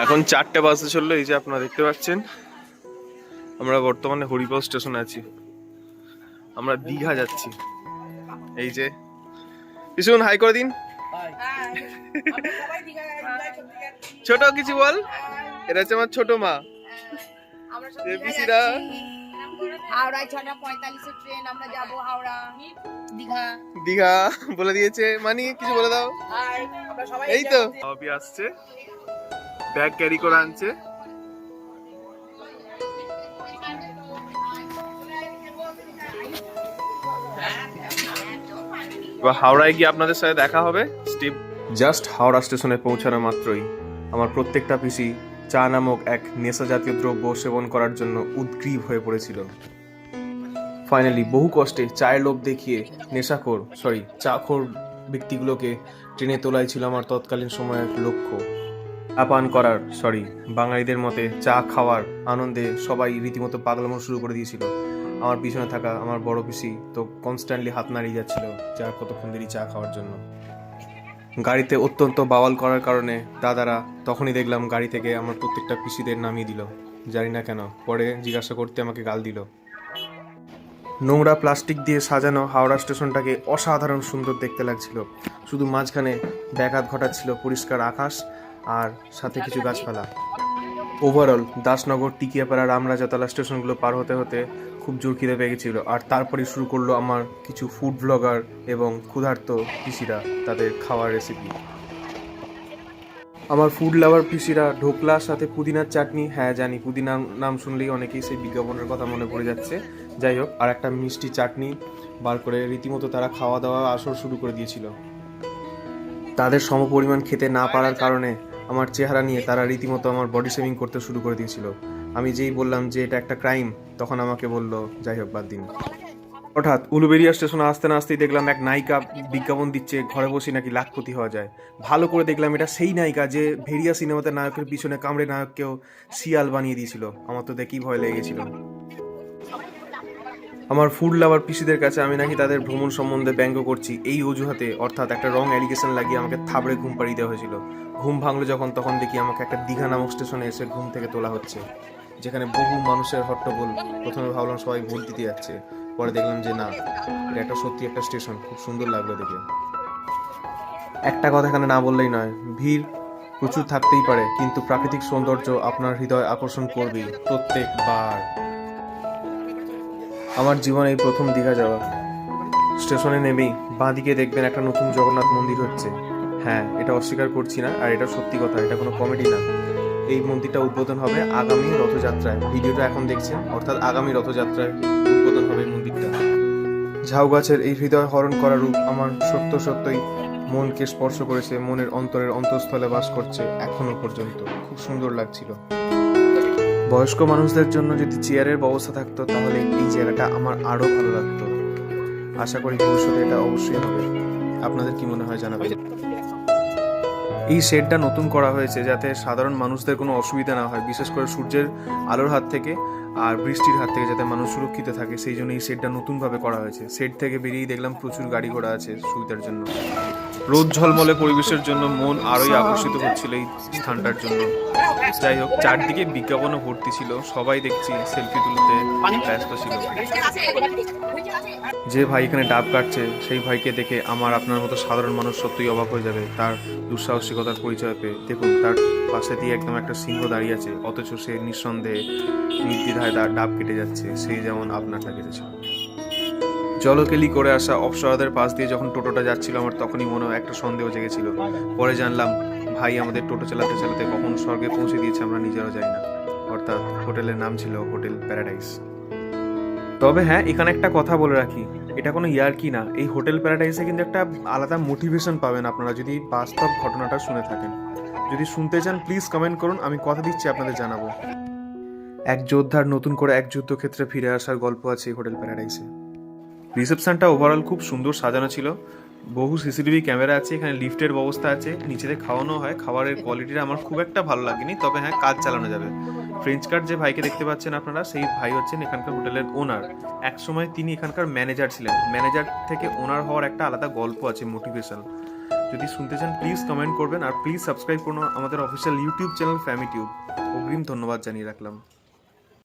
এখন চারটে বাসে চলল এই যে আপনারা দেখতে পাচ্ছেন। আমরা বর্তমানে হরিপাল স্টেশনে আছি। আমরা দীঘা যাচ্ছি। এই যে পিছুন হাই করে দিন। ছোট কিছু বল। এটা হচ্ছে আমার ছোট মা। এ হাওড়ায় ছটা পঁয়তাল্লিশের ট্রেন আমরা যাব হাওড়া দীঘা দীঘা বলে দিয়েছে। মানি কিছু বলে দাও। এই তো। আসছে। ব্যাগ ক্যারি করে আনছে। এবার হাওড়ায় গিয়ে আপনাদের সাথে দেখা হবে স্টিভ জাস্ট হাওড়া স্টেশনে পৌঁছানো মাত্রই আমার প্রত্যেকটা পিসি চা নামক এক নেশা জাতীয় দ্রব্য সেবন করার জন্য উদ্গ্রীব হয়ে পড়েছিল। ফাইনালি বহু কষ্টে চায়ের লোভ দেখিয়ে নেশাখোর সরি চাখোর ব্যক্তিগুলোকে ট্রেনে তোলাই ছিল আমার তৎকালীন সময়ের লক্ষ্য। চা পান করার সরি বাঙালিদের মতে চা খাওয়ার আনন্দে সবাই রীতিমতো পাগলামো শুরু করে দিয়েছিল। আমার পিছনে থাকা আমার বড় পিসি তো কনস্ট্যান্টলি হাত নাড়িয়ে যাচ্ছিল চা কতক্ষণ দেরি চা খাওয়ার জন্য। গাড়িতে অত্যন্ত বাওয়াল করার কারণে দাদারা তখনই দেখলাম গাড়ি থেকে আমার প্রত্যেকটা পিসিদের নামিয়ে দিল। জানি না কেন, পরে জিজ্ঞাসা করতে আমাকে গাল দিল। নোংরা প্লাস্টিক দিয়ে সাজানো হাওড়া স্টেশনটাকে অসাধারণ সুন্দর দেখতে লাগছিল। শুধু মাঝখানে ব্যাঘাত ঘটাচ্ছিল পরিষ্কার আকাশ আর সাথে কিছু গাছপালা। ওভারঅল দাসনগর টিকিয়াপাড়া রামরাজাতলা স্টেশনগুলো পার হতে হতে খুব জোর খিদে পেয়ে গেছিল। আর তারপরে শুরু করল আমার কিছু ফুড ব্লগার এবং ক্ষুধার্ত পিসিরা তাদের খাওয়ার রেসিপি আমার ফুড লাভার পিসিরা ঢোকলার সাথে পুদিনার চাটনি হ্যাঁ জানি পুদিনার নাম শুনলেই অনেকেই সেই বিজ্ঞাপনের কথা মনে পড়ে যাচ্ছে। যাই হোক আর একটা মিষ্টি চাটনি বার করে রীতিমতো তারা খাওয়া দাওয়া আসর শুরু করে দিয়েছিল। তাদের সমপরিমাণ খেতে না পারার কারণে আমার চেহারা নিয়ে তারা রীতিমতো আমার বডি শেভিং করতে শুরু করে দিয়েছিল। আমি যেই বললাম যে এটা একটা ক্রাইম তখন আমাকে বলল, যাই হোক, বাদ দিন। হঠাৎ উলুবেরিয়া স্টেশনে আসতে না আসতেই দেখলাম এক নায়িকা বিজ্ঞাপন দিচ্ছে, ঘরে বসে নাকি লাখপতি হওয়া যায়। ভালো করে দেখলাম এটা সেই নায়িকা যে ভেরিয়া সিনেমাতে নায়কের পিছনে কামড়ে নায়ককেও শিয়াল বানিয়ে দিয়েছিল। আমার তো দেখেই ভয় লেগে গেছিল। আমার ফুড লাভার পিসিদের কাছে আমি নাকি তাদের ভ্রমণ সম্বন্ধে ব্যঙ্গ করছি, এই অজুহাতে। অর্থাৎ একটা রং অ্যালিগেশন লাগিয়ে আমাকে থাবড়ে ঘুম পাড়িয়ে দেওয়া হয়েছিল। ঘুম ভাঙলো যখন, তখন দেখি আমাকে একটা দীঘা নামক স্টেশনে এসে ঘুম থেকে তোলা হচ্ছে, যেখানে বহু মানুষের হট্টগোল। প্রথমে ভাবলাম সবাই ভোট দিতে যাচ্ছে, পরে দেখলাম যে না, এটা একটা সত্যি একটা স্টেশন, খুব সুন্দর লাগল দেখে। একটা কথা এখানে না বললেই নয়, ভিড় প্রচুর থাকতেই পারে, কিন্তু প্রাকৃতিক সৌন্দর্য আপনার হৃদয় আকর্ষণ করবেই প্রত্যেকবার। আমার জীবনে এই প্রথম দীঘা যাওয়া। স্টেশনে নেমেই বাঁদিকে দেখবেন একটা নতুন জগন্নাথ মন্দির হচ্ছে। হ্যাঁ এটা অস্বীকার করছি না, আর এটা সত্যি কথা, এটা কোনো কমেডি না। এই মন্দিরটা উদ্বোধন হবে আগামী রথযাত্রায়। ভিডিওটা এখন দেখছেন, অর্থাৎ আগামী রথযাত্রায় উদ্বোধন হবে মন্দিরটা। ঝাউ গাছের এই হৃদয় হরণ করা রূপ আমার সত্য সত্যই মনকে স্পর্শ করেছে, মনের অন্তরের অন্তঃস্থলে বাস করছে এখনও পর্যন্ত। খুব সুন্দর লাগছিল। বয়স্ক মানুষদের জন্য যদি চেয়ারের ব্যবস্থা থাকতো, তাহলে এই জায়গাটা আমার আরও ভালো লাগতো। আশা করি ভবিষ্যতে এটা অবশ্যই হবে। আপনাদের কি মনে হয় জানাবেন? এই শেডটা নতুন করা হয়েছে যাতে সাধারণ মানুষদের কোনো অসুবিধা না হয়, বিশেষ করে সূর্যের আলোর হাত থেকে আর বৃষ্টির হাত থেকে যাতে মানুষ সুরক্ষিত থাকে, সেই জন্য এই শেডটা নতুনভাবে করা হয়েছে। শেড থেকে বেরিয়েই দেখলাম প্রচুর গাড়ি ঘোড়া আছে সুবিধার জন্য। রোদ ঝলমলে পরিবেশের জন্য মন আরোই আকর্ষিত হচ্ছিল এই স্থানটার জন্য। যাই হোক, চারদিকে বিজ্ঞাপনও ভর্তি ছিল, সবাই দেখছি সেলফি তুলতে ব্যস্ত ছিল। যে ভাই এখানে ডাব কাটছে, সেই ভাইকে দেখে আমার আপনার মতো সাধারণ মানুষ সত্যিই অবাক হয়ে যাবে। তার দুঃসাহসিকতার পরিচয় পেয়ে। দেখুন, তার পাশে দিয়ে একদম একটা সিংহ দাঁড়িয়ে আছে, অথচ সে নিঃসন্দেহে নির্দ্বিধায় তার ডাব কেটে যাচ্ছে। সেই যেমন আপনারটা কেটেছে। জলকেলি করে আসা অপসরাদের পাশ দিয়ে যখন টোটোটা যাচ্ছিল আমার, তখনই মনে হয় একটা সন্দেহ জেগেছিল। পরে জানলাম ভাই আমাদের টোটো চালাতে চালাতে কখন স্বর্গে পৌঁছে দিয়েছে আমরা নিজেরাও জানি না। অর্থাৎ হোটেলের নাম ছিল হোটেল প্যারাডাইস। তবে হ্যাঁ এখানে একটা কথা বলে রাখি। এটা কোনো ইয়ার কি না, এই হোটেল প্যারাডাইসে কিন্তু একটা আলাদা মোটিভেশন পাবেন আপনারা যদি বাস্তব ঘটনাটা শুনে থাকেন। যদি শুনতে চান প্লিজ কমেন্ট করুন, আমি কথা দিচ্ছি, আপনাদের জানাব। এক যোদ্ধার নতুন করে এক যুদ্ধক্ষেত্রে ফিরে আসার গল্প আছে এই হোটেল প্যারাডাইসে। রিসেপশনটা ওভারঅল খুব সুন্দর সাজানো ছিল। বহু সিসিটিভি ক্যামেরা আছে, এখানে লিফটের ব্যবস্থা আছে নিচেতে খাওয়ানো হয়, খাবারের কোয়ালিটিটা আমার খুব একটা ভালো লাগেনি, তবে হ্যাঁ কাজ চালানো যাবে। ফ্রেঞ্চ কার্ড যে ভাইকে দেখতে পাচ্ছেন আপনারা, সেই ভাই হচ্ছেন এখানকার হোটেলের ওনার এক সময় তিনি এখানকার ম্যানেজার ছিলেন। ম্যানেজার থেকে ওনার হওয়ার একটা আলাদা গল্প আছে মোটিভেশন যদি শুনতে চান প্লিজ কমেন্ট করবেন, আর প্লিজ সাবস্ক্রাইব করুন আমাদের official YouTube channel Fami tube অগ্রিম ধন্যবাদ জানিয়ে রাখলাম।